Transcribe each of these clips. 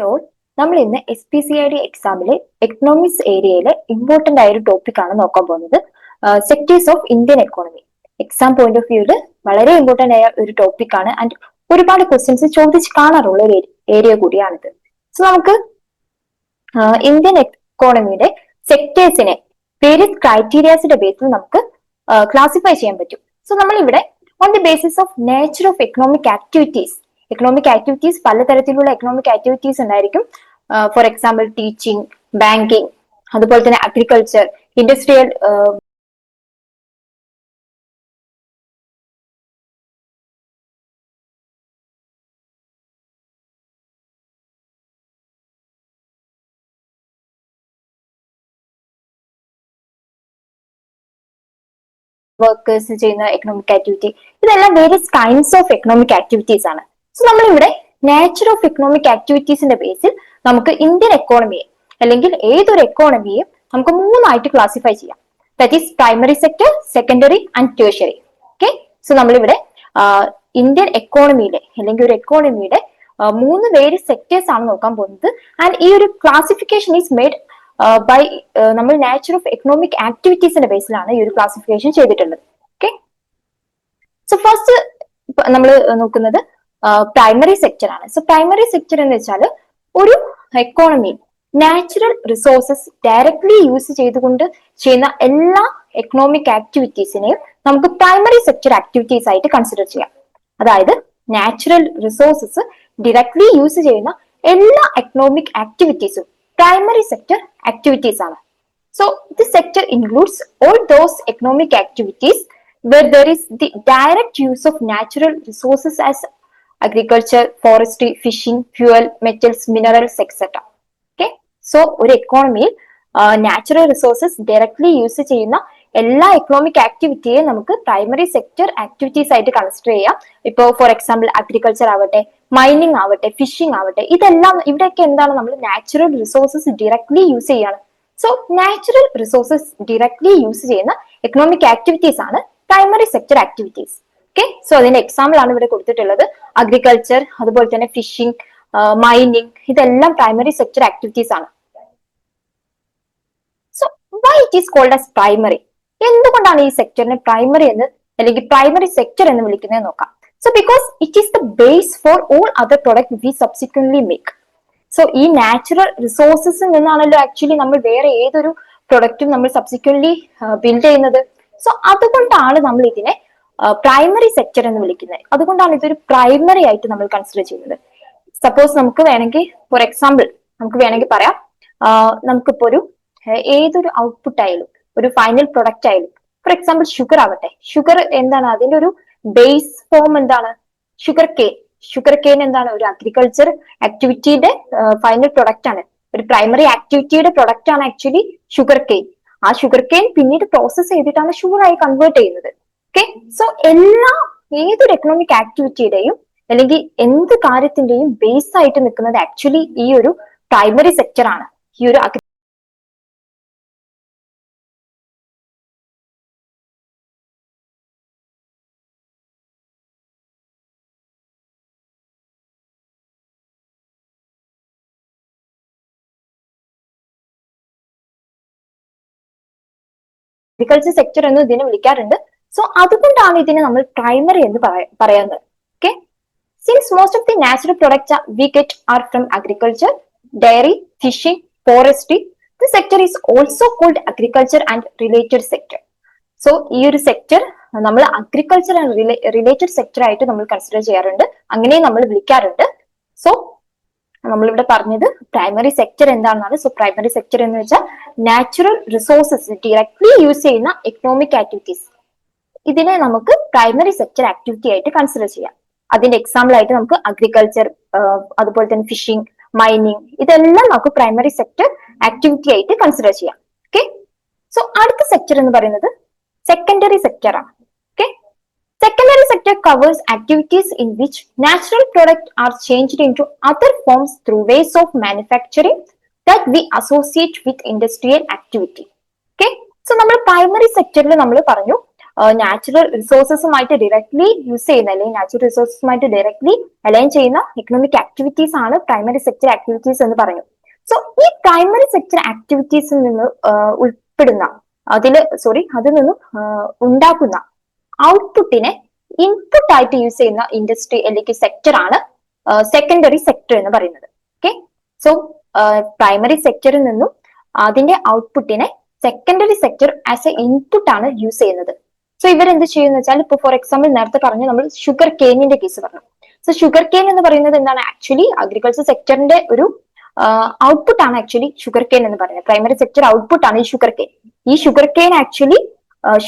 Hi all നമ്മൾ ഇന്ന് S P C I D എക്സാമിലെ economics ഏരിയയിലെ ഇമ്പോർട്ടന്റ് ആയ ഒരു ടോപ്പിക് ആണ് നോക്കാൻ പോകുന്നത്. Sectors of Indian economy exam point of വ്യൂൽ വളരെ ഇമ്പോർട്ടന്റ് ആയ ഒരു ടോപ്പിക് ആണ്. ആൻഡ് ഒരുപാട് ക്വസ്റ്റ്യൻസ് ചോദിച്ച് കാണാറുള്ള ഒരു ഏരിയ കൂടിയാണിത്. സോ നമുക്ക് ഇന്ത്യൻ എക്കോണമിയുടെ സെക്ടേഴ്സിനെ വേരിയസ് ക്രൈറ്റീരിയാസിന്റെ ബേസിൽ നമുക്ക് ക്ലാസിഫൈ ചെയ്യാൻ പറ്റും. സോ നമ്മൾ ഇവിടെ on the basis of nature of economic activities economic activities പലതരത്തിലുള്ള എക്കണോമിക് ആക്ടിവിറ്റീസ് ഉണ്ടായിരിക്കും. ഫോർ എക്സാമ്പിൾ ടീച്ചിങ് ബാങ്കിങ് അതുപോലെ തന്നെ അഗ്രികൾച്ചർ ഇൻഡസ്ട്രിയൽ വർക്കേഴ്സ് ചെയ്യുന്ന എക്കണോമിക് ആക്ടിവിറ്റി ഇതെല്ലാം various kinds of economic activities ആണ്. സോ നമ്മളിവിടെ നേച്ചർ ഓഫ് എക്കണോമിക് ആക്ടിവിറ്റീസിന്റെ ബേസിൽ നമുക്ക് ഇന്ത്യൻ എക്കോണമിയെ അല്ലെങ്കിൽ ഏതൊരു എക്കോണമിയെയും നമുക്ക് മൂന്നായിട്ട് ക്ലാസിഫൈ ചെയ്യാം. That is primary sector secondary and tertiary okay so നമ്മളിവിടെ ഇന്ത്യൻ എക്കോണമിയിലെ അല്ലെങ്കിൽ ഒരു എക്കോണമിയുടെ മൂന്ന് പേര് സെക്ടേഴ്സ് ആണ് നോക്കാൻ പോകുന്നത്. ആൻഡ് ഈ ഒരു ക്ലാസിഫിക്കേഷൻ ഈസ് മെയ്ഡ് ബൈ നമ്മൾ നാച്ചർ ഓഫ് എക്കണോമിക് ആക്ടിവിറ്റീസിന്റെ ബേസിലാണ് ഈ ഒരു ക്ലാസിഫിക്കേഷൻ ചെയ്തിട്ടുള്ളത്. ഓക്കെ സോ ഫസ്റ്റ് നമ്മൾ നോക്കുന്നത് പ്രൈമറി സെക്ടർ ആണ്. സോ പ്രൈമറി സെക്ടർ എന്ന് വെച്ചാൽ ഒരു എക്കോണമിയിൽ നാച്ചുറൽ റിസോഴ്സസ് ഡയറക്ട്ലി യൂസ് ചെയ്തുകൊണ്ട് ചെയ്യുന്ന എല്ലാ എക്കണോമിക് ആക്ടിവിറ്റീസിനെയും നമുക്ക് പ്രൈമറി സെക്ടർ ആക്ടിവിറ്റീസ് ആയിട്ട് കൺസിഡർ ചെയ്യാം. അതായത് നാച്ചുറൽ റിസോഴ്സസ് ഡയറക്ട്ലി യൂസ് ചെയ്യുന്ന എല്ലാ എക്കണോമിക് ആക്ടിവിറ്റീസും പ്രൈമറി സെക്ടർ ആക്ടിവിറ്റീസ് ആണ്. So this sector includes all those economic activities where there is the direct use of natural resources as agriculture, forestry, fishing fuel metals minerals etc. Okay so ഒരു എക്കോണമിയിൽ natural resources directly use ചെയ്യുന്ന എല്ലാ economic ആക്ടിവിറ്റിയെയും നമുക്ക് primary sector activities ആയിട്ട് consider ചെയ്യാം. ഇപ്പോൾ for example agriculture ആവട്ടെ മൈനിങ് ആവട്ടെ ഫിഷിംഗ് ആവട്ടെ ഇതെല്ലാം ഇവിടെയൊക്കെ എന്താണ് നമ്മൾ നാച്ചുറൽ റിസോഴ്സസ് ഡയറക്ട്ലി യൂസ് ചെയ്യാണ്. So natural resources directly use ചെയ്യുന്ന എക്കണോമിക് ആക്ടിവിറ്റീസ് ആണ് primary sector activities okay so അതിന്റെ എക്സാമ്പിൾ ആണ് ഇവിടെ കൊടുത്തിട്ടുള്ളത്. അഗ്രികൾച്ചർ അതുപോലെ തന്നെ ഫിഷിംഗ് മൈനിങ് ഇതെല്ലാം പ്രൈമറി സെക്ടർ ആക്ടിവിറ്റീസ് ആണ്. So why it is called as primary എന്തുകൊണ്ടാണ് ഈ സെക്ടറിനെ പ്രൈമറി എന്ന് അല്ലെങ്കിൽ പ്രൈമറി സെക്ടർ എന്ന് വിളിക്കുന്നത് നോക്കാം. So because it is the base for all other product we subsequently make so ഈ നാച്ചുറൽ റിസോഴ്സസിൽ നിന്നാണല്ലോ ആക്ച്വലി നമ്മൾ വേറെ ഏതൊരു പ്രൊഡക്റ്റും നമ്മൾ സബ്സിക്വന്റ്ലി ബിൽഡ് ചെയ്യുന്നത്. സോ അതുകൊണ്ടാണ് നമ്മൾ ഇതിനെ പ്രൈമറി സെക്ടർ എന്ന് വിളിക്കുന്നത്. അതുകൊണ്ടാണ് ഇതൊരു പ്രൈമറി ആയിട്ട് നമ്മൾ കൺസിഡർ ചെയ്യുന്നത്. സപ്പോസ് നമുക്ക് വേണമെങ്കിൽ ഫോർ എക്സാമ്പിൾ നമുക്ക് വേണമെങ്കിൽ പറയാം നമുക്കിപ്പോ ഒരു ഏതൊരു ഔട്ട്പുട്ട് ആയാലും ഒരു ഫൈനൽ പ്രൊഡക്റ്റ് ആയാലും ഫോർ എക്സാമ്പിൾ ഷുഗർ ആവട്ടെ. ഷുഗർ എന്താണ്? അതിന്റെ ഒരു ബേസ് ഫോം എന്താണ്? ഷുഗർ കെയിൻ ഷുഗർ കെയിൻ എന്താണ്? ഒരു അഗ്രികൾച്ചർ ആക്ടിവിറ്റിയുടെ ഫൈനൽ പ്രൊഡക്റ്റ് ആണ്. ഒരു പ്രൈമറി ആക്ടിവിറ്റിയുടെ പ്രൊഡക്റ്റ് ആണ് ആക്ച്വലി ഷുഗർ കെയിൻ ആ ഷുഗർ കെയിൻ പിന്നീട് പ്രോസസ് ചെയ്തിട്ടാണ് ഷുഗർ ആയി കൺവേർട്ട് ചെയ്യുന്നത്. ഓക്കെ സോ എല്ലാ ഏതൊരു എക്കണോമിക് ആക്ടിവിറ്റിയുടെയും അല്ലെങ്കിൽ എന്ത് കാര്യത്തിന്റെയും ബേസ് ആയിട്ട് നിൽക്കുന്നത് ആക്ച്വലി ഈ ഒരു പ്രൈമറി സെക്ടർ ആണ്. ഈ ഒരു അഗ്രികൾച്ചർ സെക്ടർ എന്ന് ഇതിനെ വിളിക്കാറുണ്ട്. സോ അതുകൊണ്ടാണ് ഇതിനെ നമ്മൾ പ്രൈമറി എന്ന് പറയുന്നത് okay since most of the natural products we get are from agriculture dairy fishing forestry the sector is also called agriculture and related sector so ഈ ഒരു സെക്ടർ നമ്മൾ അഗ്രികൾച്ചർ ആൻഡ് റിലേറ്റഡ് സെക്ടർ ആയിട്ട് നമ്മൾ consider ചെയ്യാറുണ്ട്. അങ്ങനെ നമ്മൾ വിളിക്കാറുണ്ട്. So നമ്മളിവിടെ പറഞ്ഞത് പ്രൈമറി സെക്ടർ എന്താണെന്നാണ്. സോ പ്രൈമറി സെക്ടർ എന്ന് വെച്ചാൽ നാച്ചുറൽ റിസോഴ്സസ് ഡയറക്ട്ലി യൂസ് ചെയ്യുന്ന എക്കണോമിക് ആക്ടിവിറ്റീസ് ഇതിനെ നമുക്ക് പ്രൈമറി സെക്ടർ ആക്ടിവിറ്റി ആയിട്ട് കൺസിഡർ ചെയ്യാം. അതിന്റെ എക്സാമ്പിൾ ആയിട്ട് നമുക്ക് അഗ്രികൾച്ചർ അതുപോലെ തന്നെ ഫിഷിംഗ് മൈനിങ് ഇതെല്ലാം നമുക്ക് പ്രൈമറി സെക്ടർ ആക്ടിവിറ്റി ആയിട്ട് കൺസിഡർ ചെയ്യാം. ഓക്കെ സോ അടുത്ത സെക്ടർ എന്ന് പറയുന്നത് സെക്കൻഡറി സെക്ടർ ആണ്. Okay sector covers activities in which natural natural are change in to other forms through ways of manufacturing that we associate with industrial activity okay so നമ്മൾ primary സെക്ടറിൽ നമ്മൾ പറഞ്ഞു natural റിസോഴ്സസുമായിട്ട് directly use ചെയ്യുന്ന അല്ലെങ്കിൽ natural റിസോഴ്സസുമായിട്ട് directly align ചെയ്യുന്ന economic activities ആണ് പ്രൈമറി സെക്ടർ ആക്ടിവിറ്റീസ് എന്ന് പറഞ്ഞു സോ ഈ പ്രൈമറി സെക്ടർ ആക്ടിവിറ്റീസിൽ നിന്ന് ഉൾപ്പെടുന്ന അതിൽ സോറി അതിൽ നിന്നും ഉണ്ടാക്കുന്ന ഔട്ട്പുട്ടിനെ ഇൻപുട്ട് ആയിട്ട് യൂസ് ചെയ്യുന്ന ഇൻഡസ്ട്രി അല്ലെങ്കിൽ സെക്ടർ ആണ് സെക്കൻഡറി സെക്ടർ എന്ന് പറയുന്നത്. ഓക്കെ സോ പ്രൈമറി സെക്ടറിൽ നിന്നും അതിന്റെ ഔട്ട്പുട്ടിനെ secondary sector as a input ആണ് യൂസ് ചെയ്യുന്നത്. സോ ഇവരെന്ത് ചെയ്യുന്ന വെച്ചാൽ ഇപ്പൊ ഫോർ എക്സാമ്പിൾ നേരത്തെ പറഞ്ഞു നമ്മൾ ഷുഗർ കെയിനിന്റെ കേസ് പറഞ്ഞു. സോ ഷുഗർ കെയിൻ എന്ന് പറയുന്നത് എന്താണ്? ആക്ച്വലി അഗ്രികൾച്ചർ സെക്ടറിന്റെ ഒരു ഔട്ട്പുട്ട് ആണ് ആക്ച്വലി ഷുഗർ കെയിൻ എന്ന് പറയുന്നത്. പ്രൈമറി സെക്ടർ ഔട്ട്പുട്ട് ആണ് ഈ ഷുഗർ കെയിൻ ഈ ഷുഗർ കെയിൻ ആക്ച്വലി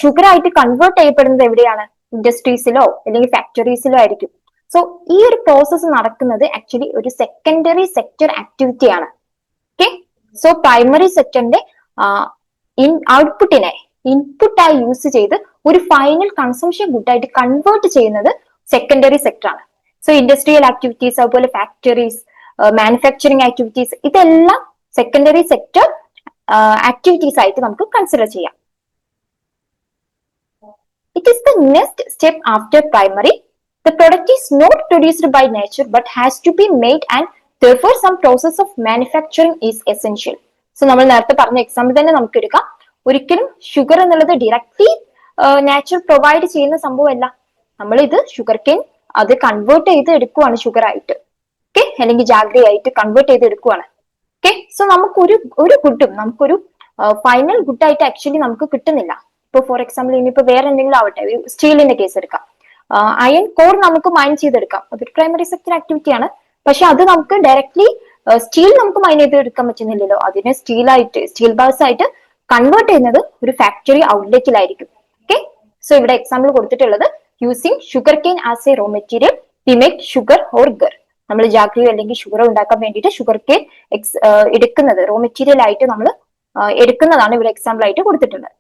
ഷുഗർ ആയിട്ട് കൺവേർട്ട് ചെയ്യപ്പെടുന്നത് എവിടെയാണ്? ഇൻഡസ്ട്രീസിലോ അല്ലെങ്കിൽ ഫാക്ടറീസിലോ ആയിരിക്കും. സോ ഈ ഒരു പ്രോസസ്സ് നടക്കുന്നത് ആക്ച്വലി ഒരു സെക്കൻഡറി സെക്ടർ ആക്ടിവിറ്റി ആണ്. ഓക്കെ സോ പ്രൈമറി സെക്ടറിന്റെ ഇൻ ഔട്ട്പുട്ടിനെ ഇൻപുട്ടായി യൂസ് ചെയ്ത് ഒരു ഫൈനൽ കൺസംഷൻ ഗുഡായിട്ട് കൺവേർട്ട് ചെയ്യുന്നത് സെക്കൻഡറി സെക്ടർ ആണ്. സോ ഇൻഡസ്ട്രിയൽ ആക്ടിവിറ്റീസ് അതുപോലെ ഫാക്ടറീസ് മാനുഫാക്ചറിങ് ആക്ടിവിറ്റീസ് ഇതെല്ലാം സെക്കൻഡറി സെക്ടർ ആക്ടിവിറ്റീസ് ആയിട്ട് നമുക്ക് കൺസിഡർ ചെയ്യാം. It is the next step after primary the product is not produced by nature but has to be made and therefore some process of manufacturing is essential so നമ്മൾ നേരത്തെ പറഞ്ഞ example തന്നെ നമുക്ക് എടുക്കാം. ഒരിക്കലും ഷുഗർ എന്നുള്ളത് directly natural provide ചെയ്യുന്ന സംഭവമല്ല. നമ്മൾ ഇത് ഷുഗർ കെയിൻ അത് കൺവേർട്ട് ചെയ്ത് എടുക്കുവാണ് ഷുഗർ ആയിട്ട്. ഓക്കെ അല്ലെങ്കിൽ ജാഗ്രി ആയിട്ട് കൺവേർട്ട് ചെയ്ത് എടുക്കുവാണ്. ഓക്കെ സോ നമുക്കൊരു ഒരു ഗുഡും നമുക്കൊരു ഫൈനൽ ഗുഡായിട്ട് ആക്ച്വലി നമുക്ക് കിട്ടുന്നില്ല. ഇപ്പൊ ഫോർ എക്സാമ്പിൾ ഇനിയിപ്പോ വേറെ എന്തെങ്കിലും ആവട്ടെ സ്റ്റീലിന്റെ കേസ് എടുക്കാം. അയൺ കോർ നമുക്ക് മൈൻ ചെയ്തെടുക്കാം. അതൊരു പ്രൈമറി സെക്ടർ ആക്ടിവിറ്റി ആണ്. പക്ഷെ അത് നമുക്ക് ഡയറക്ട്ലി സ്റ്റീൽ നമുക്ക് മൈൻ ചെയ്ത് എടുക്കാൻ പറ്റുന്നില്ലല്ലോ. അതിനെ സ്റ്റീലായിട്ട് സ്റ്റീൽ ബാൾസ് ആയിട്ട് കൺവേർട്ട് ചെയ്യുന്നത് ഒരു ഫാക്ടറി ഔട്ട്ലെറ്റിലായിരിക്കും ഓക്കെ സോ ഇവിടെ എക്സാമ്പിൾ കൊടുത്തിട്ടുള്ളത് using sugar cane as a raw material we make sugar or gur നമ്മൾ ജാഗ്രത അല്ലെങ്കിൽ ഷുഗർ ഉണ്ടാക്കാൻ വേണ്ടിയിട്ട് ഷുഗർ കെയിൻ എക്സ് എടുക്കുന്നത് റോ മെറ്റീരിയൽ ആയിട്ട് നമ്മൾ എടുക്കുന്നതാണ് ഇവിടെ എക്സാമ്പിൾ ആയിട്ട് കൊടുത്തിട്ടുള്ളത്.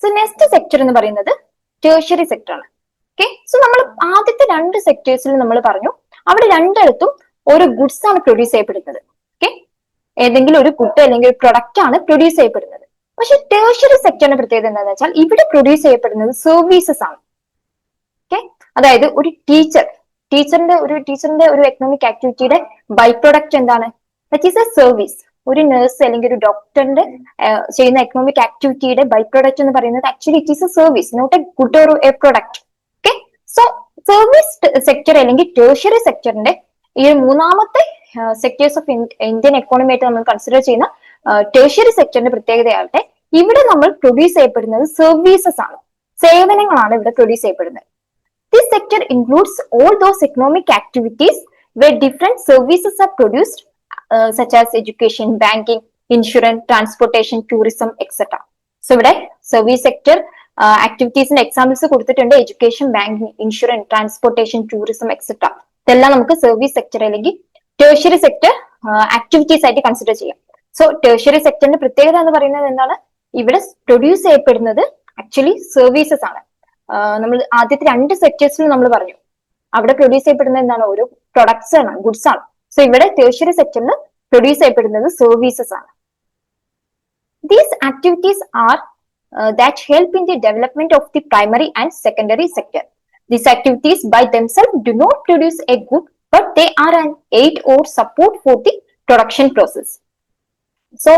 സോ നെക്സ്റ്റ് സെക്ടർ എന്ന് പറയുന്നത് ടേഴ്ഷറി സെക്ടർ ആണ്. ഓക്കെ സോ നമ്മൾ ആദ്യത്തെ രണ്ട് സെക്ടേഴ്സിൽ നമ്മൾ പറഞ്ഞു. അവിടെ രണ്ടിടത്തും ഓരോ ഗുഡ്സ് ആണ് പ്രൊഡ്യൂസ് ചെയ്യപ്പെടുന്നത്. ഓക്കെ ഏതെങ്കിലും ഒരു ഗുഡ് അല്ലെങ്കിൽ ഒരു പ്രൊഡക്റ്റ് ആണ് പ്രൊഡ്യൂസ് ചെയ്യപ്പെടുന്നത്. പക്ഷെ ടേഴ്ഷറി സെക്ടറിന്റെ പ്രത്യേകത എന്താണെന്ന് വെച്ചാൽ ഇവിടെ പ്രൊഡ്യൂസ് ചെയ്യപ്പെടുന്നത് സർവീസസ് ആണ്. ഓക്കെ അതായത് ഒരു ടീച്ചർ ടീച്ചറിന്റെ ഒരു ടീച്ചറിന്റെ ഒരു എക്കണോമിക് ആക്ടിവിറ്റിയുടെ ബൈ പ്രൊഡക്റ്റ് എന്താണ്? ദറ്റ് ഈസ് എ സർവീസ് ഒരു നേഴ്സ് അല്ലെങ്കിൽ ഒരു ഡോക്ടറിന്റെ ചെയ്യുന്ന എക്കണോമിക് ആക്ടിവിറ്റിയുടെ ബൈ പ്രൊഡക്റ്റ് എന്ന് പറയുന്നത് actually it is a service not a good or a product okay so service sector അല്ലെങ്കിൽ ടേഴ്ഷറി സെക്ടറിന്റെ ഈ മൂന്നാമത്തെ സെക്ടേഴ്സ് ഓഫ് ഇന്ത്യൻ എക്കോണമി ആയിട്ട് നമ്മൾ കൺസിഡർ ചെയ്യുന്ന ടേഴ്ഷറി സെക്ടറിന്റെ പ്രത്യേകതയാവട്ടെ ഇവിടെ നമ്മൾ പ്രൊഡ്യൂസ് ചെയ്യപ്പെടുന്നത് സർവീസസ് ആണ്. സേവനങ്ങളാണ് ഇവിടെ പ്രൊഡ്യൂസ് ചെയ്യപ്പെടുന്നത്. This sector includes all those economic activities where different services are produced such as education banking insurance transportation tourism etcetera so ഇവിടെ സർവീസ് സെക്ടർ ആക്ടിവിറ്റീസിന്റെ എക്സാമ്പിൾസ് കൊടുത്തിട്ടുണ്ട്. Education banking insurance transportation tourism etcetera ഇതെല്ലാം നമുക്ക് service sector അല്ലെങ്കിൽ tertiary sector activities ആയിട്ട് consider ചെയ്യാം. So tertiary സെക്ടറിന്റെ പ്രത്യേകത എന്ന് പറയുന്നത് എന്താണ്? ഇവിടെ പ്രൊഡ്യൂസ് ചെയ്യപ്പെടുന്നത് ആക്ച്വലി സർവീസസ് ആണ്. നമ്മൾ ആദ്യത്തെ രണ്ട് സെക്ടേഴ്സിൽ നമ്മൾ പറഞ്ഞു. അവിടെ പ്രൊഡ്യൂസ് ചെയ്യപ്പെടുന്നത് എന്താണ്? ഓരോ പ്രൊഡക്ട്സ് ആണ് ഗുഡ്സ് ആണ്. സോ ഇവിടെ ടേഴ്ഷറി സെക്ടറിൽ പ്രൊഡ്യൂസ് ചെയ്യപ്പെടുന്നത് സർവീസസ് ആണ്. These activities are that help in the development of the primary and secondary sector these activities by themself do not produce a good but they are an aid or support for the production process so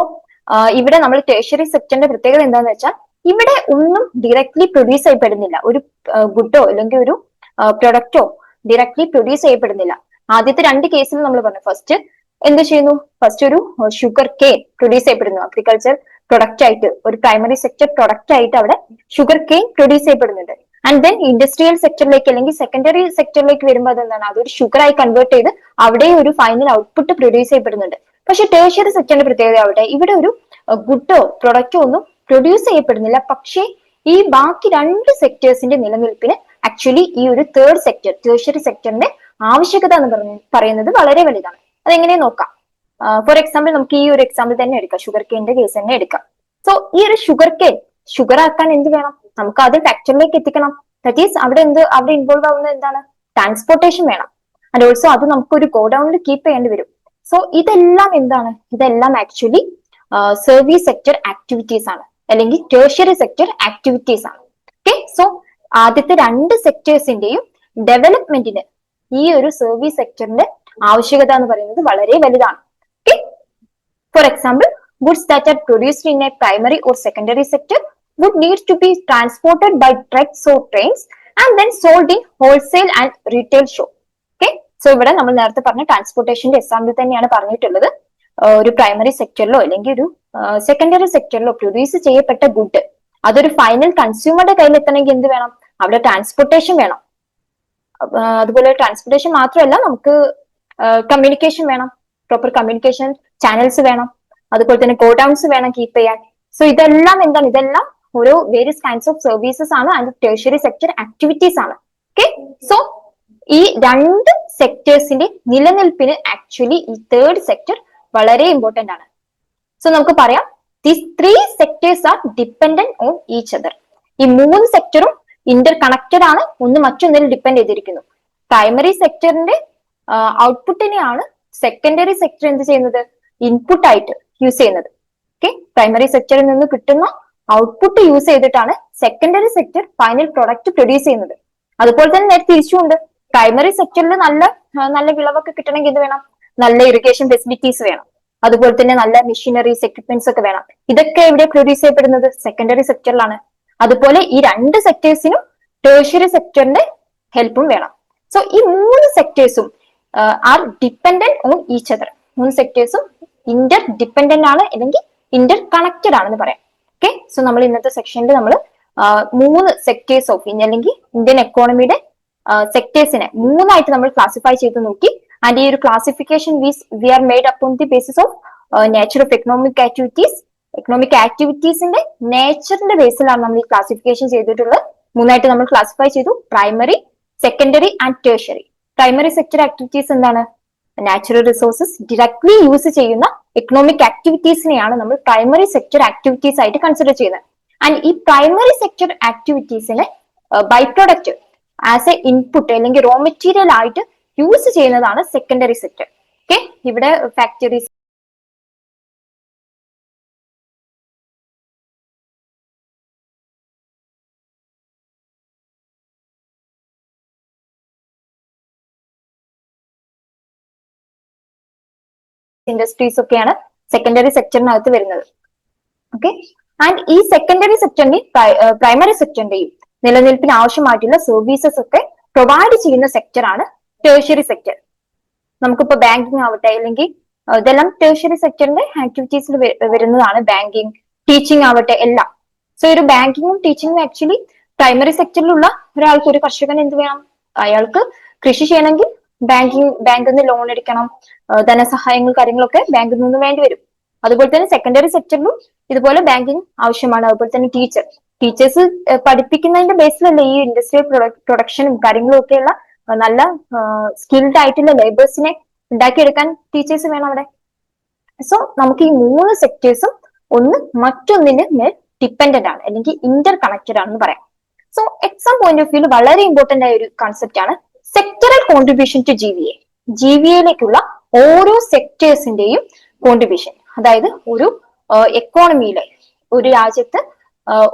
ഇവിടെ നമ്മൾ tertiary സെക്ടറിന്റെ പ്രത്യേകത എന്താണെന്ന് വെച്ചാൽ ഇവിടെ ഒന്നും directly produce ചെയ്യപ്പെടുന്നില്ല. ഒരു ഗുഡോ അല്ലെങ്കിൽ ഒരു പ്രൊഡക്റ്റോ ഡയറക്ട്ലി പ്രൊഡ്യൂസ് ചെയ്യപ്പെടുന്നില്ല. ആദ്യത്തെ രണ്ട് കേസിൽ നമ്മൾ പറഞ്ഞു. ഫസ്റ്റ് എന്ത് ചെയ്യുന്നു? ഫസ്റ്റ് ഒരു ഷുഗർ കെയിൻ പ്രൊഡ്യൂസ് ചെയ്യപ്പെടുന്നു. അഗ്രികൾച്ചർ പ്രൊഡക്റ്റ് ആയിട്ട് ഒരു പ്രൈമറി സെക്ടർ പ്രൊഡക്റ്റ് ആയിട്ട് അവിടെ ഷുഗർ കെയിൻ പ്രൊഡ്യൂസ് ചെയ്യപ്പെടുന്നുണ്ട്. ആൻഡ് ദെൻ ഇൻഡസ്ട്രിയൽ സെക്ടറിലേക്ക് അല്ലെങ്കിൽ സെക്കൻഡറി സെക്ടറിലേക്ക് വരുമ്പോൾ അതെന്താണ് അതൊരു ഷുഗർ ആയി കൺവേർട്ട് ചെയ്ത് അവിടെ ഒരു ഫൈനൽ ഔട്ട്പുട്ട് പ്രൊഡ്യൂസ് ചെയ്യപ്പെടുന്നുണ്ട്. പക്ഷെ ടേഷ്യറി സെക്ടറിന്റെ പ്രത്യേകത ആവട്ടെ ഇവിടെ ഒരു ഗുഡോ പ്രൊഡക്റ്റോ ഒന്നും പ്രൊഡ്യൂസ് ചെയ്യപ്പെടുന്നില്ല. പക്ഷേ ഈ ബാക്കി രണ്ട് സെക്ടേഴ്സിന്റെ നിലനിൽപ്പിന് ആക്ച്വലി ഈ ഒരു തേർഡ് സെക്ടർ ടേഷ്യറി സെക്ടറിന്റെ ആവശ്യകത എന്ന് പറയുന്നത് വളരെ വലുതാണ്. അതെങ്ങനെ നോക്കാം. ഫോർ എക്സാമ്പിൾ നമുക്ക് ഈ ഒരു എക്സാമ്പിൾ തന്നെ എടുക്കാം. ഷുഗർ കെയിന്റെ കേസ് തന്നെ എടുക്കാം. സോ ഈ ഒരു ഷുഗർ കെയിൻ ഷുഗർ ആക്കാൻ എന്ത് വേണം? നമുക്ക് അത് ഫാക്ടറിയിലേക്ക് എത്തിക്കണം. ദറ്റ് ഈസ് അവിടെ എന്ത് അവിടെ ഇൻവോൾവ് ആവുന്നത് എന്താണ്? ട്രാൻസ്പോർട്ടേഷൻ വേണം. ആൻഡ് ഓൾസോ അത് നമുക്ക് ഒരു ഗോഡൌണിൽ കീപ്പ് ചെയ്യേണ്ടി വരും. സോ ഇതെല്ലാം എന്താണ്? ഇതെല്ലാം ആക്ച്വലി സർവീസ് സെക്ടർ ആക്ടിവിറ്റീസ് ആണ്. അല്ലെങ്കിൽ ടേഷ്യറി സെക്ടർ ആക്ടിവിറ്റീസ് ആണ്. ഓക്കെ സോ ആദ്യത്തെ രണ്ട് സെക്ടേഴ്സിന്റെയും ഡെവലപ്മെന്റിന് ഈ ഒരു സർവീസ് സെക്ടറിന്റെ ആവശ്യകത എന്ന് പറയുന്നത് വളരെ വലുതാണ്. Okay for example goods that are produced in a primary or secondary sector would need to be transported by trucks or trains and then sold in wholesale and retail shop. Okay, so ഇവിടെ നമ്മൾ നേരത്തെ പറഞ്ഞ ട്രാൻസ്പോർട്ടേഷന്റെ example തന്നെയാണ് പറഞ്ഞിട്ടുള്ളത്. ഒരു primary സെക്ടറിലോ അല്ലെങ്കിൽ ഒരു സെക്കൻഡറി സെക്ടറിലോ പ്രൊഡ്യൂസ് ചെയ്യപ്പെട്ട ഗുഡ് അതൊരു ഫൈനൽ കൺസ്യൂമറുടെ കയ്യിൽ എത്തണമെങ്കിൽ എന്ത് വേണം? അവിടെ ട്രാൻസ്പോർട്ടേഷൻ വേണം. അതുപോലെ ട്രാൻസ്പോർട്ടേഷൻ മാത്രമല്ല നമുക്ക് കമ്മ്യൂണിക്കേഷൻ വേണം. പ്രോപ്പർ കമ്മ്യൂണിക്കേഷൻ ചാനൽസ് വേണം. അതുപോലെ തന്നെ ഗോഡൌൺസ് വേണം കീപ്പ് ചെയ്യാൻ. സോ ഇതെല്ലാം എന്താണ്? ഇതെല്ലാം ഓരോ വേരിയസ് കൈൻഡ്സ് ഓഫ് സർവീസസ് ആണ് ആൻഡ് ടേഴ്ഷറി സെക്ടർ ആക്ടിവിറ്റീസ് ആണ്. ഓക്കെ സോ ഈ രണ്ട് സെക്ടേഴ്സിന്റെ നിലനിൽപ്പിന് ആക്ച്വലി ഈ തേർഡ് സെക്ടർ വളരെ ഇമ്പോർട്ടന്റ് ആണ്. സോ നമുക്ക് പറയാം. These three sectors are dependent on each other ഈ മൂന്ന് സെക്ടറും ഇന്റർ കണക്റ്റഡ് ആണ്. ഒന്ന് മറ്റൊന്നിൽ ഡിപ്പെൻഡ് ചെയ്തിരിക്കുന്നു. പ്രൈമറി സെക്ടറിന്റെ ഔട്ട്പുട്ടിനെയാണ് സെക്കൻഡറി സെക്ടർ എന്ത് ചെയ്യുന്നത്? ഇൻപുട്ടായിട്ട് യൂസ് ചെയ്യുന്നത്. ഓക്കെ പ്രൈമറി സെക്ടറിൽ നിന്ന് കിട്ടുന്ന ഔട്ട്പുട്ട് യൂസ് ചെയ്തിട്ടാണ് secondary sector final product produce ചെയ്യുന്നത്. അതുപോലെ തന്നെ നേരെ തിരിച്ചുണ്ട് പ്രൈമറി സെക്ടറിൽ നല്ല നല്ല വിളവൊക്കെ കിട്ടണമെങ്കിൽ എന്ത് വേണം? നല്ല ഇറിഗേഷൻ ഫെസിലിറ്റീസ് വേണം. അതുപോലെ തന്നെ നല്ല മെഷീനറീസ് എക്യുപ്മെന്റ്സ് ഒക്കെ വേണം. ഇതൊക്കെ എവിടെ പ്രൊഡ്യൂസ് ചെയ്യപ്പെടുന്നത്? സെക്കൻഡറി സെക്ടറിലാണ് അതുപോലെ ഈ രണ്ട് സെക്ടേഴ്സിനും ടേഴ്ഷ്യറി സെക്ടറിന്റെ ഹെൽപ്പും വേണം. സോ ഈ മൂന്ന് സെക്ടേഴ്സും are dependent on each other മൂന്ന് സെക്ടേഴ്സും ഇന്റർ ഡിപ്പെൻഡന്റ് ആണ് അല്ലെങ്കിൽ ഇന്റർ കണക്റ്റഡ് ആണെന്ന് പറയാം. ഓക്കെ സോ നമ്മൾ ഇന്നത്തെ സെക്ഷനിൽ നമ്മൾ മൂന്ന് സെക്ടേഴ്സ് ഓഫ് ഇന്ത്യ അല്ലെങ്കിൽ ഇന്ത്യൻ എക്കോണമിയുടെ സെക്ടേഴ്സിനെ മൂന്നായിട്ട് നമ്മൾ ക്ലാസിഫൈ ചെയ്ത് നോക്കി. ആൻഡ് ഈ ഒരു classification Weiss we are made upon the basis of nature of economic activities economic ആക്ടിവിറ്റീസിന്റെ നേച്ചറിന്റെ ബേസിലാണ് നമ്മൾ ഈ ക്ലാസിഫിക്കേഷൻ ചെയ്തിട്ടുള്ളത്. മൂന്നായിട്ട് നമ്മൾ ക്ലാസിഫൈ ചെയ്തു. Primary secondary and tertiary primary sector activities എന്താണ്? നാച്ചുറൽ റിസോഴ്സസ് ഡിറക്ട്ലി യൂസ് ചെയ്യുന്ന എക്കണോമിക് ആക്ടിവിറ്റീസിനെയാണ് നമ്മൾ പ്രൈമറി സെക്ടർ ആക്ടിവിറ്റീസ് ആയിട്ട് കൺസിഡർ ചെയ്യുന്നത്. ആൻഡ് ഈ primary sector ആക്ടിവിറ്റീസിനെ by product as a input അല്ലെങ്കിൽ റോ മെറ്റീരിയൽ ആയിട്ട് യൂസ് ചെയ്യുന്നതാണ് സെക്കൻഡറി സെക്ടർ ഓക്കെ ഇവിടെ ഫാക്ടറീസ് ഇൻഡസ്ട്രീസ് ഒക്കെയാണ് സെക്കൻഡറി സെക്ടറിനകത്ത് വരുന്നത്. ഓക്കെ ആൻഡ് ഈ സെക്കൻഡറി സെക്ടറിന്റെയും പ്രൈമറി സെക്ടറിന്റെയും നിലനിൽപ്പിന് ആവശ്യമായിട്ടുള്ള സർവീസസ് ഒക്കെ പ്രൊവൈഡ് ചെയ്യുന്ന സെക്ടറാണ് ടേഴ്ഷറി സെക്ടർ നമുക്കിപ്പോ ബാങ്കിങ് ആവട്ടെ അല്ലെങ്കിൽ ഇതെല്ലാം ടേഴ്ഷറി സെക്ടറിന്റെ ആക്ടിവിറ്റീസിൽ വരുന്നതാണ് ബാങ്കിങ് ടീച്ചിങ് ആവട്ടെ എല്ലാം. സോ ഒരു ബാങ്കിങ്ങും ടീച്ചിങ്ങും ആക്ച്വലി പ്രൈമറി സെക്ടറിലുള്ള ഒരാൾക്ക് ഒരു കർഷകൻ എന്ത് വേണം? അയാൾക്ക് കൃഷി ചെയ്യണമെങ്കിൽ ബാങ്കിങ് ബാങ്കിൽ നിന്ന് ലോൺ എടുക്കണം ധനസഹായങ്ങൾ കാര്യങ്ങളൊക്കെ ബാങ്കിൽ നിന്ന് വേണ്ടി വരും. അതുപോലെ തന്നെ സെക്കൻഡറി സെക്ടറിലും ഇതുപോലെ ബാങ്കിങ് ആവശ്യമാണ്. അതുപോലെ തന്നെ ടീച്ചർ ടീച്ചേഴ്സ് പഠിപ്പിക്കുന്നതിന്റെ ബേസിലല്ലേ ഈ ഇൻഡസ്ട്രിയൽ പ്രൊഡക്ഷനും കാര്യങ്ങളും ഒക്കെയുള്ള നല്ല സ്കിൽഡ് ആയിട്ടുള്ള ലേബേഴ്സിനെ ഉണ്ടാക്കിയെടുക്കാൻ ടീച്ചേഴ്സ് വേണം അവിടെ. സോ നമുക്ക് ഈ മൂന്ന് സെക്ടേഴ്സും ഒന്ന് മറ്റൊന്നിന് മേൽ ഡിപ്പെൻഡന്റ് ആണ്. അല്ലെങ്കിൽ ഇന്റർ കണക്റ്റഡ് ആണെന്ന് പറയാം. So exam point of view വളരെ ഇമ്പോർട്ടന്റ് ആയ ഒരു കോൺസെപ്റ്റ് ആണ് sectoral contribution to G V A G V എയിലേക്കുള്ള ഓരോ സെക്ടേഴ്സിന്റെയും കോൺട്രിബ്യൂഷൻ അതായത് ഒരു എക്കോണമിയിലെ ഒരു രാജ്യത്ത്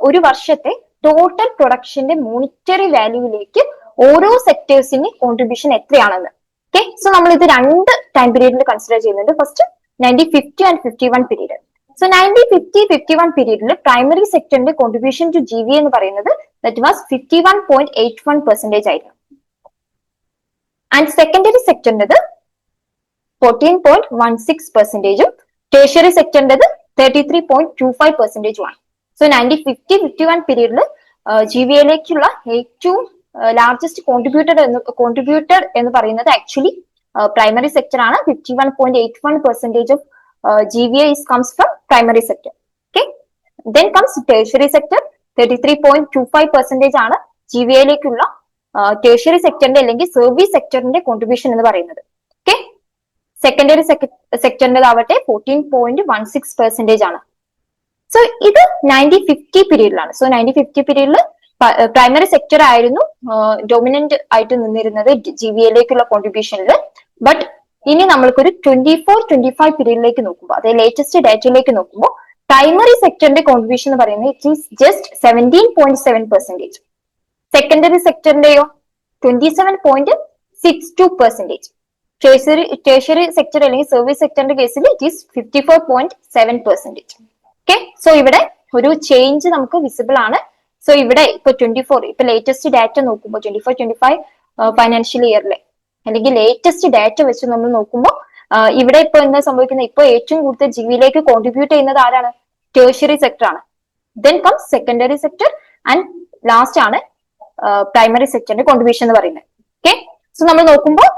ഒരു വർഷത്തെ ടോട്ടൽ പ്രൊഡക്ഷന്റെ മോണിറ്ററി വാല്യൂവിലേക്ക് ഓരോ സെക്ടേഴ്സിന്റെ കോൺട്രിബ്യൂഷൻ എത്രയാണെന്ന്. ഓക്കെ സോ നമ്മൾ ഇത് രണ്ട് ടൈം പീരീഡിൽ കൺസിഡർ ചെയ്യുന്നുണ്ട്. First nineteen fifty and fifty one period so nineteen fifty fifty one പീരീഡിൽ പ്രൈമറി സെക്ടറിന്റെ കോൺട്രിബ്യൂഷൻ ടു ജി വി എന്ന് പറയുന്നത് that was fifty one point eight one percentage ആയിരുന്നു ആൻഡ് സെക്കൻഡറി സെക്ടറിന്റെത് ഫോർട്ടീൻ പോയിന്റ് വൺ സിക്സ് പെർസെന്റേജും tertiary സെക്ടറിന്റെത് thirty three point two five പെർസെന്റേജുമാണ് so nineteen fifty fifty one പീരീഡിൽ G V എയിലേക്കുള്ള ഏറ്റവും largest contributor എന്ന് contributor എന്ന് പറയുന്നത് ആക്ച്വലി പ്രൈമറി സെക്ടർ ആണ്. Fifty one point eight one percentage of G V I comes from primary sector okay then comes tertiary sector thirty three point two five percentage ആണ് G V ഐയിലേക്കുള്ള tertiary സെക്ടറിന്റെ അല്ലെങ്കിൽ service സെക്ടറിന്റെ contribution എന്ന് പറയുന്നത്. Okay secondary സെക്ടറിന്റെതാവട്ടെ fourteen point one six percentage ആണ്. So ഇത് nineteen fifty പീരീഡിലാണ് സോ നയന്റീൻ ഫിഫ്റ്റി പീരീഡിൽ പ്രൈമറി സെക്ടർ ആയിരുന്നു ഡോമിനന്റ് ആയിട്ട് നിന്നിരുന്നത് ജി വി എയിലേക്കുള്ള കോൺട്രിബ്യൂഷനിൽ ബട്ട് ഇനി നമ്മൾക്കൊരു ട്വന്റി ഫോർ ട്വന്റി ഫൈവ് പീരീഡിലേക്ക് നോക്കുമ്പോൾ അതായത് ലേറ്റസ്റ്റ് ഡേറ്റയിലേക്ക് നോക്കുമ്പോൾ പ്രൈമറി സെക്ടറിന്റെ കോൺട്രിബ്യൂഷൻ എന്ന് പറയുന്നത് it is just seventeen point seven percentage secondary സെക്ടറിന്റെയോ twenty seven point six two percentage tertiary sector അല്ലെങ്കിൽ സർവീസ് സെക്ടറിന്റെ കേസിൽ it is fifty four point seven percentage okay so ഇവിടെ ഒരു ചേഞ്ച് നമുക്ക് വിസിബിൾ ആണ്. സോ ഇവിടെ ഇപ്പൊ ട്വന്റി ഫോർ ഇപ്പൊ ലേറ്റസ്റ്റ് ഡാറ്റ നോക്കുമ്പോൾ twenty four twenty five financial ഇയറിലെ അല്ലെങ്കിൽ ലേറ്റസ്റ്റ് ഡാറ്റ വെച്ച് നമ്മൾ നോക്കുമ്പോൾ ഇവിടെ ഇപ്പൊ എന്താ സംഭവിക്കുന്നത്? ഇപ്പൊ ഏറ്റവും കൂടുതൽ ജിവിയിലേക്ക് കോൺട്രിബ്യൂട്ട് ചെയ്യുന്നത് ആരാണ്? ടേഴ്ഷറി സെക്ടർ ആണ്. Then come secondary sector and last ആണ് പ്രൈമറി സെക്ടറിന്റെ കോൺട്രിബ്യൂഷൻ എന്ന് പറയുന്നത്. ഓക്കെ സോ നമ്മൾ നോക്കുമ്പോൾ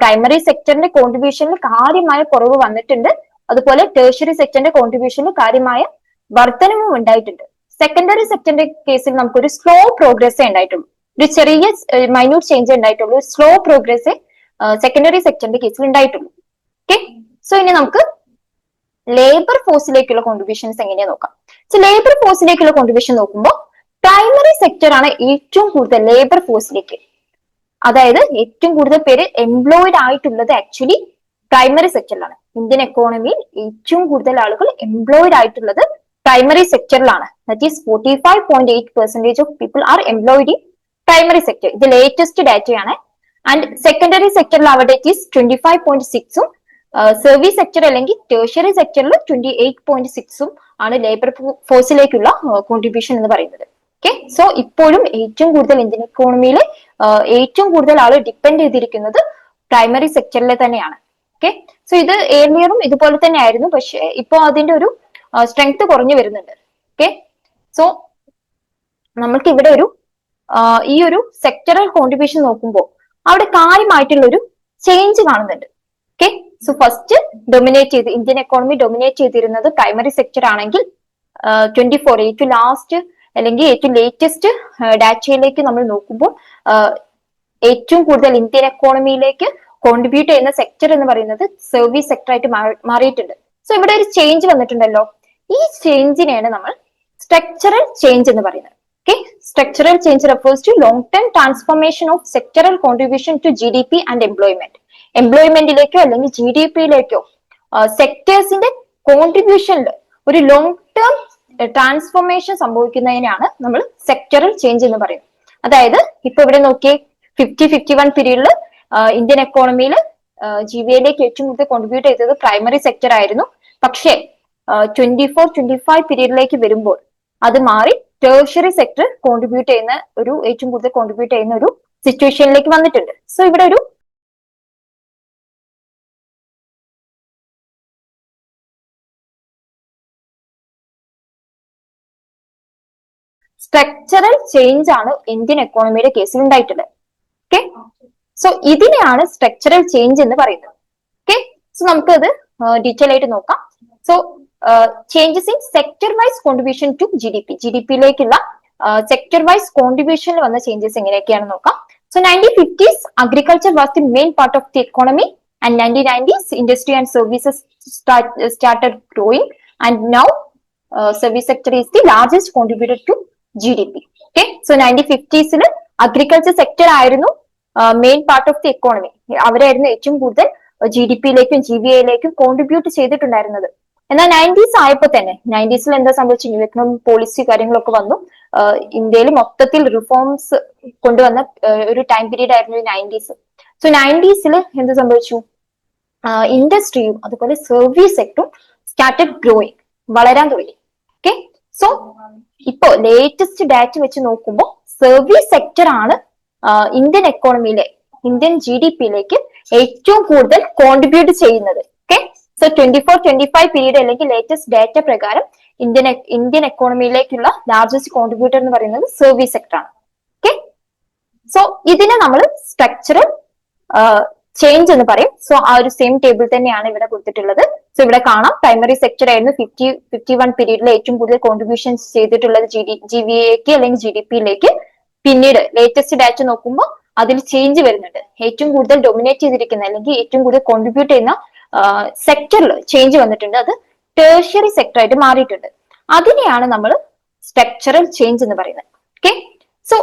പ്രൈമറി സെക്ടറിന്റെ കോൺട്രിബ്യൂഷനിൽ കാര്യമായ കുറവ് വന്നിട്ടുണ്ട്. അതുപോലെ ടേഴ്ഷറി സെക്ടറിന്റെ കോൺട്രിബ്യൂഷനിൽ കാര്യമായ വർധനവും ഉണ്ടായിട്ടുണ്ട്. സെക്കൻഡറി സെക്ടറിന്റെ കേസിൽ നമുക്കൊരു സ്ലോ പ്രോഗ്രസ് ഉണ്ടായിട്ടുള്ളൂ. ഒരു ചെറിയ മൈന്യൂട്ട് ചേഞ്ച് ഉണ്ടായിട്ടുള്ളൂ. സ്ലോ പ്രോഗ്രസ് സെക്കൻഡറി സെക്ടറിന്റെ കേസിൽ ഉണ്ടായിട്ടുള്ളൂ. ഓക്കെ സോ ഇനി നമുക്ക് ലേബർ ഫോഴ്സിലേക്കുള്ള കോൺട്രിബ്യൂഷൻസ് എങ്ങനെയാ നോക്കാം. സോ ലേബർ ഫോഴ്സിലേക്കുള്ള കോൺട്രിബ്യൂഷൻ നോക്കുമ്പോൾ പ്രൈമറി സെക്ടർ ആണ് ഏറ്റവും കൂടുതൽ ലേബർ ഫോഴ്സിലേക്ക് അതായത് ഏറ്റവും കൂടുതൽ പേര് എംപ്ലോയിഡ് ആയിട്ടുള്ളത് ആക്ച്വലി പ്രൈമറി സെക്ടറിലാണ് ഇന്ത്യൻ എക്കോണമിയിൽ ഏറ്റവും കൂടുതൽ ആളുകൾ എംപ്ലോയിഡ് ആയിട്ടുള്ളത് primary സെക്ടറിലാണ് that is forty five point eight percentage of people are employed in primary sector ഇത് ലേറ്റസ്റ്റ് ഡാറ്റയാണ് ആൻഡ് സെക്കൻഡറി സെക്ടറിൽ അവിടെ it is twenty five point സിക്സും സർവീസ് സെക്ടർ അല്ലെങ്കിൽ ടേഴ്ഷറി സെക്ടറിൽ ട്വന്റി എയ്റ്റ് പോയിന്റ് സിക്സും ആണ് ലേബർ ഫോഴ്സിലേക്കുള്ള കോൺട്രിബ്യൂഷൻ എന്ന് പറയുന്നത്. ഓക്കെ സോ ഇപ്പോഴും ഏറ്റവും കൂടുതൽ ഇന്ത്യൻ എക്കോണമിയിൽ ഏറ്റവും കൂടുതൽ ആൾ ഡിപ്പെൻഡ് ചെയ്തിരിക്കുന്നത് പ്രൈമറി സെക്ടറിലെ തന്നെയാണ്. ഓക്കെ സോ ഇത് ഏർലിയറും ഇതുപോലെ തന്നെ ആയിരുന്നു പക്ഷെ ഇപ്പോൾ അതിന്റെ ഒരു സ്ട്രെങ്ത് കുറഞ്ഞു വരുന്നുണ്ട്. ഓക്കെ സോ നമ്മൾക്ക് ഇവിടെ ഒരു ഈ ഒരു സെക്ടറൽ കോൺട്രിബ്യൂഷൻ നോക്കുമ്പോൾ അവിടെ കാര്യമായിട്ടുള്ള ഒരു ചേഞ്ച് കാണുന്നുണ്ട്. ഓക്കെ സോ ഫസ്റ്റ് ഡൊമിനേറ്റ് ചെയ്ത് ഇന്ത്യൻ എക്കോണമി ഡൊമിനേറ്റ് ചെയ്തിരുന്നത് പ്രൈമറി സെക്ടർ ആണെങ്കിൽ ട്വന്റി ഫോർ ലാസ്റ്റ് അല്ലെങ്കിൽ ഏറ്റവും ലേറ്റസ്റ്റ് ഡാറ്റയിലേക്ക് നമ്മൾ നോക്കുമ്പോൾ ഏറ്റവും കൂടുതൽ ഇന്ത്യൻ എക്കോണമിയിലേക്ക് കോൺട്രിബ്യൂട്ട് ചെയ്യുന്ന സെക്ടർ എന്ന് പറയുന്നത് സർവീസ് സെക്ടർ ആയിട്ട് മാറിയിട്ടുണ്ട്. സോ ഇവിടെ ഒരു ചേഞ്ച് വന്നിട്ടുണ്ടല്ലോ. ഈ ചേഞ്ചിനെയാണ് നമ്മൾ സ്ട്രക്ചറൽ ചേഞ്ച് എന്ന് പറയുന്നത്. Okay structural change refers to long term transformation of sectoral contribution to G D P and employment എംപ്ലോയ്മെന്റിലേക്കോ അല്ലെങ്കിൽ ജി ഡി പിയിലേക്കോ സെക്ടേഴ്സിന്റെ കോൺട്രിബ്യൂഷനിൽ ഒരു ലോങ് ടേം ട്രാൻസ്ഫോർമേഷൻ സംഭവിക്കുന്നതിനാണ് നമ്മൾ സെക്ടറൽ ചേഞ്ച് എന്ന് പറയുന്നത്. അതായത് ഇപ്പൊ ഇവിടെ നോക്കിയേ ഫിഫ്റ്റി ഫിഫ്റ്റി വൺ പീരീഡിൽ ഇന്ത്യൻ എക്കോണമിയിൽ ജി വി ഐയിലേക്ക് ഏറ്റവും കൂടുതൽ കോൺട്രിബ്യൂട്ട് ചെയ്തത് പ്രൈമറി സെക്ടർ ആയിരുന്നു. പക്ഷേ ട്വന്റി ഫോർ ട്വന്റി ഫൈവ് പീരീഡിലേക്ക് വരുമ്പോൾ അത് മാറി ടേഴ്ഷറി സെക്ടർ കോൺട്രിബ്യൂട്ട് ചെയ്യുന്ന ഒരു ഏറ്റവും കൂടുതൽ കോൺട്രിബ്യൂട്ട് ചെയ്യുന്ന ഒരു സിറ്റുവേഷനിലേക്ക് വന്നിട്ടുണ്ട്. സോ ഇവിടെ ഒരു സ്ട്രക്ചറൽ ചേഞ്ച് ആണ് ഇന്ത്യൻ എക്കോണമിയുടെ കേസിൽ ഉണ്ടായിട്ടുള്ളത്. ഓക്കെ സോ ഇതിനെയാണ് സ്ട്രക്ചറൽ ചേഞ്ച് എന്ന് പറയുന്നത്. ഓക്കെ സോ നമുക്കത് ഡീറ്റെയിൽ ആയിട്ട് നോക്കാം. So changes in sector wise contribution to G D P G D പിയിലേക്കുള്ള sector wise കോൺട്രിബ്യൂഷനിൽ വന്ന ചേഞ്ചസ് എങ്ങനെയൊക്കെയാണ് നോക്കാം. So nineteen fifties agriculture was the main part of the economy and nineteen nineties industry and services started growing and now service sector is the largest contributor to G D P okay so nineteen ഫിഫ്റ്റീസിൽ agriculture sector ആയിരുന്നു main part of the economy അവരായിരുന്നു ഏറ്റവും കൂടുതൽ G D പിയിലേക്കും G B ഐയിലേക്കും contribute ചെയ്തിട്ടുണ്ടായിരുന്നത്. എന്നാൽ nineties ആയപ്പോൾ തന്നെ നയന്റീസിൽ എന്താ സംഭവിച്ചു ന്യൂ എക്കണോമിക് പോളിസി കാര്യങ്ങളൊക്കെ വന്നു. ഇന്ത്യയിൽ മൊത്തത്തിൽ റിഫോംസ് കൊണ്ടുവന്ന ഒരു ടൈം പീരീഡ് ആയിരുന്നു നയന്റീസ് സോ നയന്റീസിൽ എന്ത് സംഭവിച്ചു? ഇൻഡസ്ട്രിയും അതുപോലെ സർവീസ് സെക്ടറും സ്റ്റാർട്ടഡ് ഗ്രോയിങ് വളരാൻ തുടങ്ങി. ഓക്കെ സോ ഇപ്പോ ലേറ്റസ്റ്റ് ഡാറ്റ വെച്ച് നോക്കുമ്പോൾ സർവീസ് സെക്ടർ ആണ് ഇന്ത്യൻ എക്കോണമിയിലെ ഇന്ത്യൻ ജി ഡി പിയിലേക്ക് ഏറ്റവും കൂടുതൽ കോൺട്രിബ്യൂട്ട് ചെയ്യുന്നത്. Okay so twenty four twenty five period അല്ലെങ്കിൽ ലേറ്റസ്റ്റ് ഡാറ്റ പ്രകാരം ഇന്ത്യൻ ഇന്ത്യൻ എക്കോണമിയിലേക്കുള്ള ലാർജസ്റ്റ് കോൺട്രിബ്യൂട്ടർ എന്ന് പറയുന്നത് സർവീസ് സെക്ടർ ആണ്. ഓക്കെ സോ ഇതിനെ നമ്മൾ സ്ട്രക്ചറൽ ചേഞ്ച് എന്ന് പറയും. സോ ആ ഒരു സെയിം ടേബിൾ തന്നെയാണ് ഇവിടെ കൊടുത്തിട്ടുള്ളത്. സോ ഇവിടെ കാണാം. പ്രൈമറി സെക്ടർ ആയിരുന്നു ഫിഫ്റ്റി ഫിഫ്റ്റി വൺ പീരീഡിൽ ഏറ്റവും കൂടുതൽ കോൺട്രിബ്യൂഷൻസ് ചെയ്തിട്ടുള്ളത് ജി ഡി ജി വി എക്ക് അല്ലെങ്കിൽ ജി ഡി പിയിലേക്ക് പിന്നീട് ലേറ്റസ്റ്റ് ഡാറ്റ നോക്കുമ്പോൾ അതിൽ ചേഞ്ച് വരുന്നുണ്ട്. ഏറ്റവും കൂടുതൽ ഡൊമിനേറ്റ് ചെയ്തിരിക്കുന്ന അല്ലെങ്കിൽ ഏറ്റവും കൂടുതൽ കോൺട്രിബ്യൂട്ട് ചെയ്യുന്ന സെക്ടറിൽ ചേഞ്ച് വന്നിട്ടുണ്ട്. അത് ടേഴ്ഷ്യറി സെക്ടർ ആയിട്ട് മാറിയിട്ടുണ്ട്. അതിനെയാണ് നമ്മൾ സ്ട്രക്ചറൽ ചേഞ്ച് എന്ന് പറയുന്നത്. ഓക്കെ സോ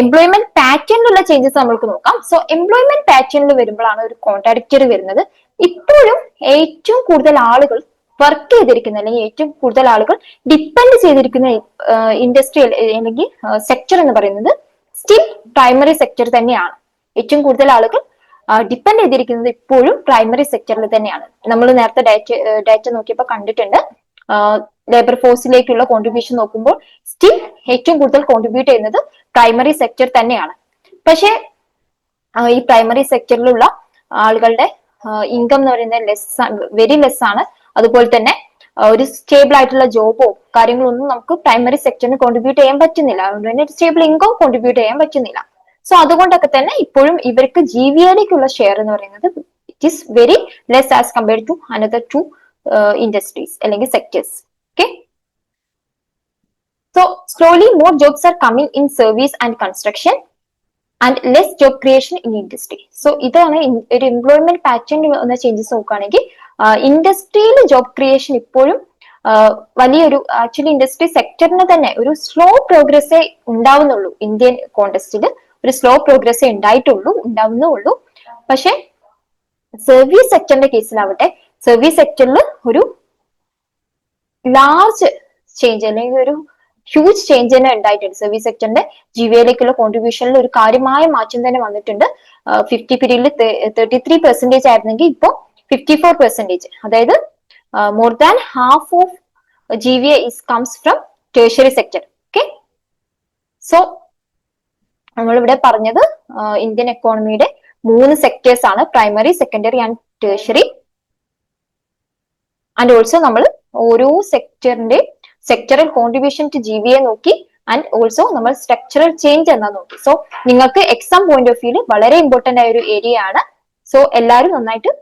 എംപ്ലോയ്മെന്റ് പാറ്റേണിലുള്ള ചേഞ്ചസ് നമ്മൾക്ക് നോക്കാം. സോ എംപ്ലോയ്മെന്റ് പാറ്റേണിൽ വരുമ്പോഴാണ് ഒരു കോൺട്രാഡിക്റ്ററി വരുന്നത്. ഇപ്പോഴും ഏറ്റവും കൂടുതൽ ആളുകൾ വർക്ക് ചെയ്തിരിക്കുന്ന അല്ലെങ്കിൽ ഏറ്റവും കൂടുതൽ ആളുകൾ ഡിപ്പെൻഡ് ചെയ്തിരിക്കുന്ന ഇൻഡസ്ട്രിയൽ അല്ലെങ്കിൽ സെക്ടർ എന്ന് പറയുന്നത് സ്റ്റിൽ പ്രൈമറി സെക്ടർ തന്നെയാണ്. ഏറ്റവും കൂടുതൽ ആളുകൾ ഡിപ്പെൻഡ് ചെയ്തിരിക്കുന്നത് ഇപ്പോഴും പ്രൈമറി സെക്ടറിൽ തന്നെയാണ്. നമ്മൾ നേരത്തെ ഡാറ്റ ഡാറ്റ നോക്കിയപ്പോൾ കണ്ടിട്ടുണ്ട്. ലേബർ ഫോഴ്സിലേക്കുള്ള കോൺട്രിബ്യൂഷൻ നോക്കുമ്പോൾ സ്റ്റിൽ ഏറ്റവും കൂടുതൽ കോൺട്രിബ്യൂട്ട് ചെയ്യുന്നത് പ്രൈമറി സെക്ടർ തന്നെയാണ്. പക്ഷേ ഈ പ്രൈമറി സെക്ടറിലുള്ള ആളുകളുടെ ഇൻകം എന്ന് പറയുന്നത് ലെസ് വെരി ലെസ് ആണ്. അതുപോലെ തന്നെ ഒരു സ്റ്റേബിൾ ആയിട്ടുള്ള ജോബോ കാര്യങ്ങളൊന്നും നമുക്ക് പ്രൈമറി സെക്ടറിന് കോൺട്രിബ്യൂട്ട് ചെയ്യാൻ പറ്റുന്നില്ല. അതുകൊണ്ട് തന്നെ സ്റ്റേബിൾ ഇൻകം കോൺട്രിബ്യൂട്ട് ചെയ്യാൻ പറ്റുന്നില്ല. സോ അതുകൊണ്ടൊക്കെ തന്നെ ഇപ്പോഴും ഇവർക്ക് ജി ഷെയർ എന്ന് പറയുന്നത് it is very less as compared to another to industries അല്ലെങ്കിൽ sectors okay so slowly more jobs are coming in service and construction and less job creation in industry so ഇതാണ് ഒരു employment pattern വന്ന changes നോക്കുകയാണെങ്കിൽ ഇൻഡസ്ട്രിയിൽ job creation ഇപ്പോഴും വലിയൊരു actually industry സെക്ടറിന് തന്നെ ഒരു സ്ലോ പ്രോഗ്രസ്സേ ഉണ്ടാവുന്നുള്ളൂ. ഇന്ത്യൻ കോണ്ടസ്റ്റിൽ ഒരു സ്ലോ പ്രോഗ്രസ്സേ ഉണ്ടായിട്ടുള്ളൂ ഉണ്ടാവുന്നുള്ളൂ. പക്ഷെ സർവീസ് സെക്ടറിന്റെ കേസിലാവട്ടെ സർവീസ് സെക്ടറിൽ ഒരു ലാർജ് ചേഞ്ച് അല്ലെങ്കിൽ ഒരു ഹ്യൂജ് ചേഞ്ച് തന്നെ ഉണ്ടായിട്ടുണ്ട്. സർവീസ് സെക്ടറിന്റെ ജീവിയിലേക്കുള്ള കോൺട്രിബ്യൂഷനിൽ ഒരു കാര്യമായ മാറ്റം തന്നെ വന്നിട്ടുണ്ട്. ഫിഫ്റ്റി പീരീഡിൽ തേർട്ടി ത്രീ പെർസെന്റേജ് ആയിരുന്നെങ്കിൽ ഇപ്പോൾ ഫിഫ്റ്റി ഫോർ പെർസെന്റേജ് അതായത് more than half of G V is comes from tertiary sector okay so നമ്മളിവിടെ പറഞ്ഞത് ഇന്ത്യൻ എക്കോണമിയുടെ മൂന്ന് സെക്ടേഴ്സ് ആണ്. Primary secondary and tertiary and also നമ്മൾ ഓരോ സെക്ടറിന്റെ sectoral contribution to G V A നോക്കി ആൻഡ് ഓൾസോ നമ്മൾ സ്ട്രക്ചറൽ ചേഞ്ച് എന്നാ നോക്കി. സോ നിങ്ങൾക്ക് എക്സാം പോയിന്റ് ഓഫ് വ്യൂൽ വളരെ ഇമ്പോർട്ടന്റ് ആയ ഒരു ഏരിയ ആണ്. സോ എല്ലാവരും നന്നായിട്ട്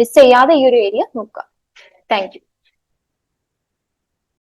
മിസ് ചെയ്യാതെ ഈ ഒരു ഏരിയ നോക്കുക. Thank you